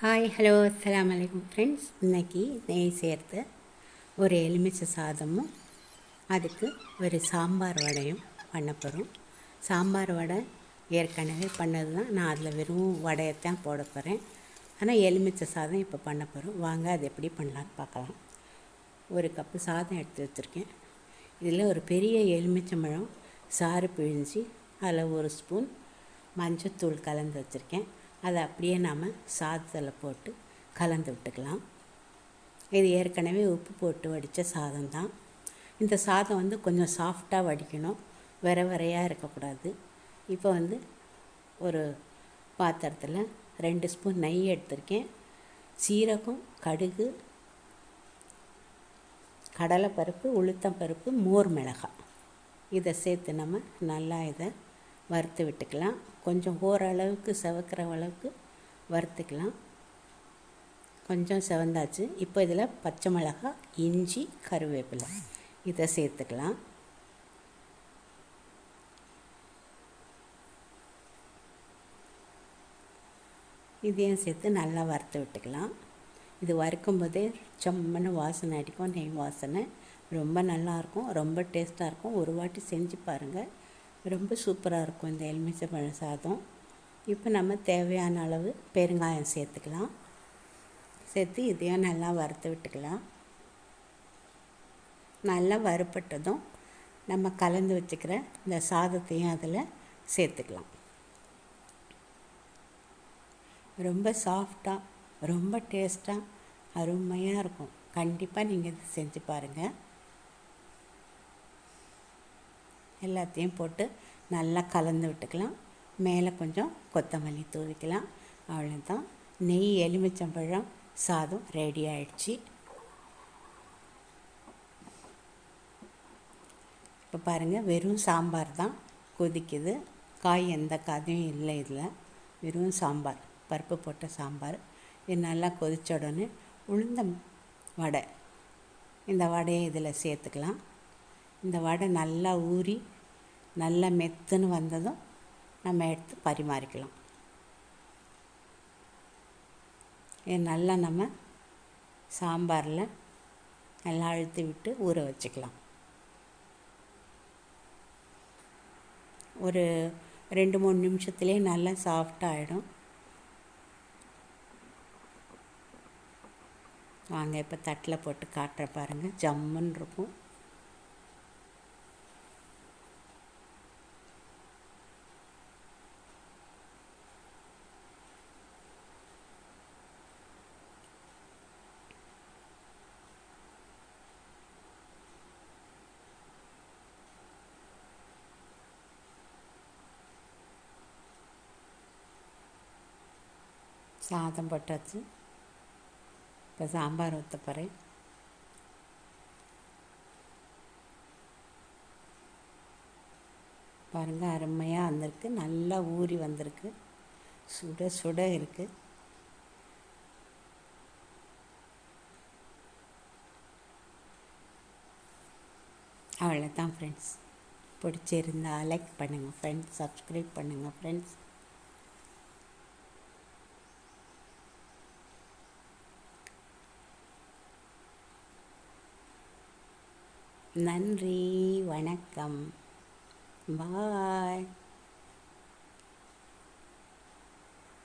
Hi hello அஸ்லாம் வலைக்கம் friends இன்றைக்கி நெய் சேர்த்து ஒரு எலுமிச்சை சாதமும் அதுக்கு ஒரு சாம்பார் வடையும் பண்ண போகிறோம் சாம்பார் வடை ஏற்கனவே பண்ணது தான் நான் அதில் வெறும் வடையத்தான் போட போகிறேன் ஆனால் எலுமிச்சை சாதம் இப்போ பண்ண போகிறோம் வாங்க அது எப்படி பண்ணலான்னு பார்க்கலாம். ஒரு கப்பு சாதம் எடுத்து வச்சுருக்கேன். இதில் ஒரு பெரிய எலுமிச்சை பழம் சாறு பிழிஞ்சு அதில் ஒரு ஸ்பூன் மஞ்சத்தூள் கலந்து வச்சுருக்கேன். அதை அப்படியே நாம் சாதத்தில் போட்டு கலந்து விட்டுக்கலாம். இது ஏற்கனவே உப்பு போட்டு வடித்த சாதம் தான். இந்த சாதம் வந்து கொஞ்சம் சாஃப்டாக வடிக்கணும். வர வரையாக இருக்கக்கூடாது. இப்போ வந்து ஒரு பாத்திரத்தில் ரெண்டு ஸ்பூன் நெய் எடுத்திருக்கேன். சீரகம் கடுகு கடலைப்பருப்பு உளுத்தம்பருப்பு மோர் மிளகாய். இதை சேர்த்து நம்ம நல்லா இதை வறுத்து விட்டுக்கலாம். கொஞ்சம் ஓரளவுக்கு செவக்கிற அளவுக்கு வறுத்துக்கலாம். கொஞ்சம் செவந்தாச்சு. இப்போ இதில் பச்சை மிளகாய் இஞ்சி கருவேப்பிலை. இதை சேர்த்துக்கலாம். இதையும் சேர்த்து நல்லா வறுத்து விட்டுக்கலாம். இது வறுக்கும் போதே செம்மன்னு வாசனை அடிக்கும். நெய் வாசனை. ரொம்ப நல்லாயிருக்கும் ரொம்ப டேஸ்ட்டாக இருக்கும். ஒரு வாட்டி செஞ்சு பாருங்கள் ரொம்ப சூப்பராக இருக்கும் இந்த எலுமிச்சை பழ சாதம். இப்போ நம்ம தேவையான அளவு பெருங்காயம் சேர்த்துக்கலாம். சேர்த்து இதையும் நல்லா வறுத்து விட்டுக்கலாம். நல்லா வறுப்பட்டதும் நம்ம கலந்து வச்சுக்கிற இந்த சாதத்தையும் அதில் சேர்த்துக்கலாம். ரொம்ப சாஃப்டாக ரொம்ப டேஸ்ட்டாக அருமையாக இருக்கும். கண்டிப்பாக நீங்கள் இது செஞ்சு பாருங்கள் எல்லாத்தையும் போட்டு நல்லா கலந்து விட்டுக்கலாம். மேலே கொஞ்சம் கொத்தமல்லி தூவிக்கலாம். அவ்வளோதான் நெய் எலுமிச்சம்பழம் சாதம் ரெடி ஆயிடுச்சு. இப்போ பாருங்கள் வெறும் சாம்பார் தான் கொதிக்குது. காய் எந்த காதையும் இல்லை இதில். வெறும் சாம்பார் பருப்பு போட்ட சாம்பார். இது நல்லா கொதித்த உடனே உளுந்தம் வடை. இந்த வடையை இதில் சேர்த்துக்கலாம். இந்த வடை நல்லா ஊறி நல்லா மெத்துன்னு வந்ததும் நம்ம எடுத்து பரிமாறிக்கலாம். இது நல்லா நம்ம சாம்பாரில் நல்லா அழுத்தி விட்டு ஊற வச்சுக்கலாம். ஒரு ரெண்டு மூணு நிமிஷத்துலேயே நல்லா சாஃப்டாகிடும் வாங்க இப்போ தட்டில் போட்டு காட்டுற பாருங்கள் ஜம்முன்னு இருக்கும். சாதம் போட்டாச்சு. இப்போ சாம்பார் ஊற்ற போகிறேன் பாருங்கள் அருமையாக வந்திருக்கு. நல்லா ஊறி வந்திருக்கு. சுட சுட இருக்குது அவ்வளோதான் ஃப்ரெண்ட்ஸ் பிடிச்சிருந்தா லைக் பண்ணுங்கள் ஃப்ரெண்ட்ஸ் சப்ஸ்கிரைப் பண்ணுங்கள் ஃப்ரெண்ட்ஸ் நன்றி வணக்கம். பாய்.